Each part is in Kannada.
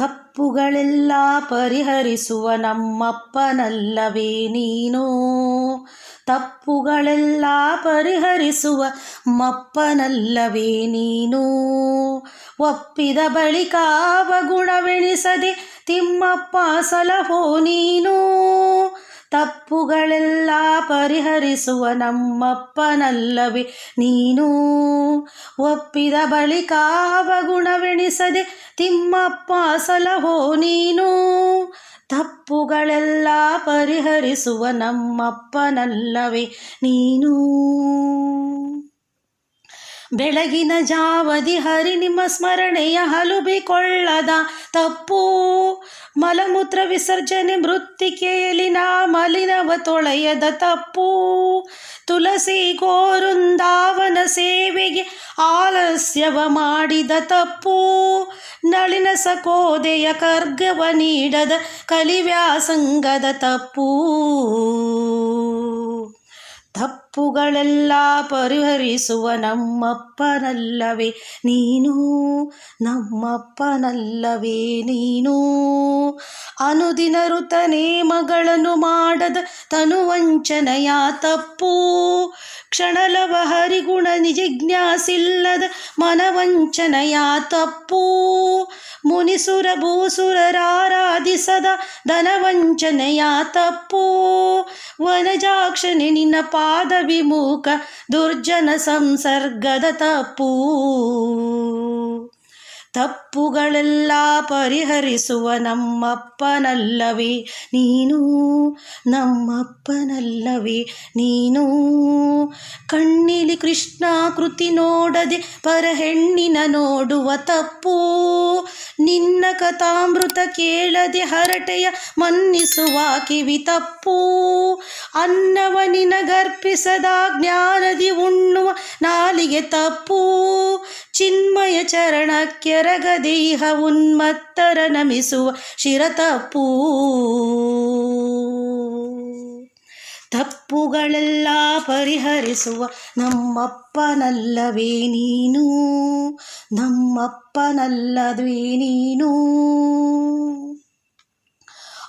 ತಪ್ಪುಗಳೆಲ್ಲ ಪರಿಹರಿಸುವ ನಮ್ಮಪ್ಪನಲ್ಲವೇ ನೀನು. ತಪ್ಪುಗಳೆಲ್ಲ ಪರಿಹರಿಸುವ ಮಪ್ಪನಲ್ಲವೇ ನೀನು. ಒಪ್ಪಿದ ಬಳಿಕ ಅವಗುಣವೆಣಿಸದೆ ತಿಮ್ಮಪ್ಪ ಸಲಹೋ ನೀನು. ತಪ್ಪುಗಳೆಲ್ಲ ಪರಿಹರಿಸುವ ನಮ್ಮಪ್ಪನಲ್ಲವೇ ನೀನು. ಒಪ್ಪಿದ ಬಳಿಕ ಅವಗುಣವೆಣಿಸದೆ ತಿಮ್ಮಪ್ಪ ಸಲಹೋ ನೀನು. ತಪ್ಪುಗಳೆಲ್ಲ ಪರಿಹರಿಸುವ ನಮ್ಮಪ್ಪನಲ್ಲವೇ ನೀನು. ಬೆಳಗಿನ ಜಾವದಿ ಹರಿ ನಿಮ್ಮ ಸ್ಮರಣೆಯ ಹಲುಬಿಕೊಳ್ಳದ ತಪ್ಪು. ಮಲಮೂತ್ರ ವಿಸರ್ಜನೆ ಮೃತ್ತಿಕೆಯಲ್ಲಿ ನಾ ಮಲಿನವ ತೊಳೆಯದ ತಪ್ಪು. ತುಳಸಿ ಗೋರುಂದಾವನ ಸೇವೆಗೆ ಆಲಸ್ಯವ ಮಾಡಿದ ತಪ್ಪು. ನಳಿನ ಸಕೋದೆಯ ಕರ್ಗವ ನೀಡದ ಕಲಿವ್ಯಾಸಂಗದ ತಪ್ಪು. ತಪ್ಪುಗಳೆಲ್ಲ ಪರಿಹರಿಸುವ ನಮ್ಮಪ್ಪನಲ್ಲವೇ ನೀನು ನಮ್ಮಪ್ಪನಲ್ಲವೇ ನೀನು. ಅನುದಿನ ಋತ ನೇಮಗಳನ್ನು ಮಾಡದ ತನುವಂಚನೆಯ ತಪ್ಪು. ಕ್ಷಣಲವ ಹರಿಗುಣ ನಿಜಿಜ್ಞಾಸಿಲ್ಲದ ಮನವಂಚನೆಯ ತಪ್ಪು. ಮುನಿಸುರ ಭೂಸುರರಾರಾಧಿಸದ ಧನವಂಚನೆಯ ತಪ್ಪು. ವನಜಾಕ್ಷನೆ ನಿನ್ನ ಪಾದ ವಿಮುಖ ದುರ್ಜನ ಸಂಸರ್ಗದ ತಪ್ಪು. ತಪ್ಪುಗಳೆಲ್ಲ ಪರಿಹರಿಸುವ ನಮ್ಮಪ್ಪನಲ್ಲವೇ ನೀನು ನಮ್ಮಪ್ಪನಲ್ಲವೇ ನೀನು. ಕಣ್ಣಿಲಿ ಕೃಷ್ಣ ಕೃತಿ ನೋಡದೆ ಪರ ಹೆಣ್ಣಿನ ನೋಡುವ ತಪ್ಪು. ನಿನ್ನ ಕಥಾಮೃತ ಕೇಳದೆ ಹರಟೆಯ ಮನ್ನಿಸುವ ಕಿವಿ ತಪ್ಪು ಅನ್ನವ ನಿನಗರ್ಪಿಸದ ಜ್ಞಾನದಿ ಉಣ್ಣುವ ನಾಲಿಗೆ ತಪ್ಪು. ಚಿನ್ಮಯ ಚರಣಕ್ಕೆರಗದೇಹ ಉನ್ಮತ್ತರ ನಮಿಸುವ ಶಿರ ತಪ್ಪು. ತಪ್ಪುಗಳೆಲ್ಲ ಪರಿಹರಿಸುವ ನಮ್ಮಪ್ಪನಲ್ಲವೇ ನೀನು. ನಮ್ಮಪ್ಪನಲ್ಲವೇ ನೀನು.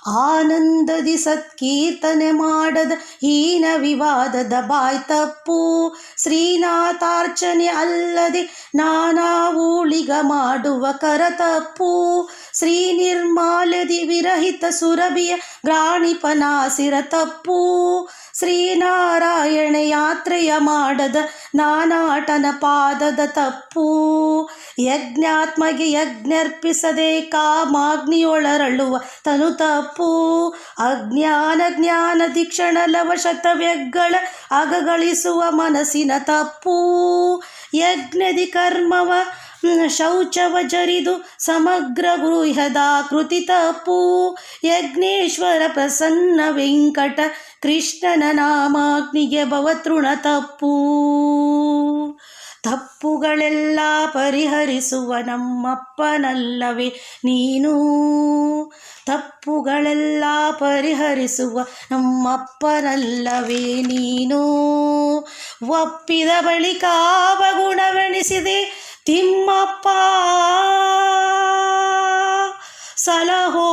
ಆನಂದದಿ ಸತ್ಕೀರ್ತನೆ ಮಾಡದ ಹೀನ ವಿವಾದದ ಬಾಯ್ ತಪ್ಪು. ಶ್ರೀನಾಥಾರ್ಚನೆ ಅಲ್ಲದೆ ನಾನಾ ಊಳಿಗ ಮಾಡುವ ಕರತಪ್ಪು ಶ್ರೀ ನಿರ್ಮಾಲದಿ ವಿರಹಿತ ಸುರಭಿಯ ಗ್ರಾಣಿಪನಾಸಿರ ತಪ್ಪು. ಶ್ರೀನಾರಾಯಣ ಯಾತ್ರೆಯ ಮಾಡದ ನಾನಾಟನ ಪಾದದ ತಪ್ಪು. ಯಜ್ಞಾತ್ಮಗೆ ಯಜ್ಞರ್ಪಿಸದೆ ಕಾಮಾಗ್ನಿಯೊಳರಳುವ ತನು ತಪ್ಪು. ಅಜ್ಞಾನ ಜ್ಞಾನ ಶತ ಶತವ್ಯಗಳ ಅಗಗಳಿಸುವ ಮನಸ್ಸಿನ ತಪ್ಪು. ಯಜ್ಞದಿ ಕರ್ಮವ ಶೌಚವ ಜರಿದು ಸಮಗ್ರ ಗೃಹದ ಕೃತಿ ತಪ್ಪು ಯಜ್ಞೇಶ್ವರ ಪ್ರಸನ್ನ ವೆಂಕಟ ಕೃಷ್ಣನ ನಾಮಾಗ್ನಿಗೆ ಭವತೃಣ ತಪ್ಪು. ತಪ್ಪುಗಳೆಲ್ಲ ಪರಿಹರಿಸುವ ನಮ್ಮಪ್ಪನಲ್ಲವೇ ನೀನು. ತಪ್ಪುಗಳೆಲ್ಲ ಪರಿಹರಿಸುವ ನಮ್ಮಪ್ಪನಲ್ಲವೇ ನೀನು. ಒಪ್ಪಿದ ಬಳಿಕ ಅವಗುಣವೆಣಿಸಿದೆ తిమ్మప్ప సలహో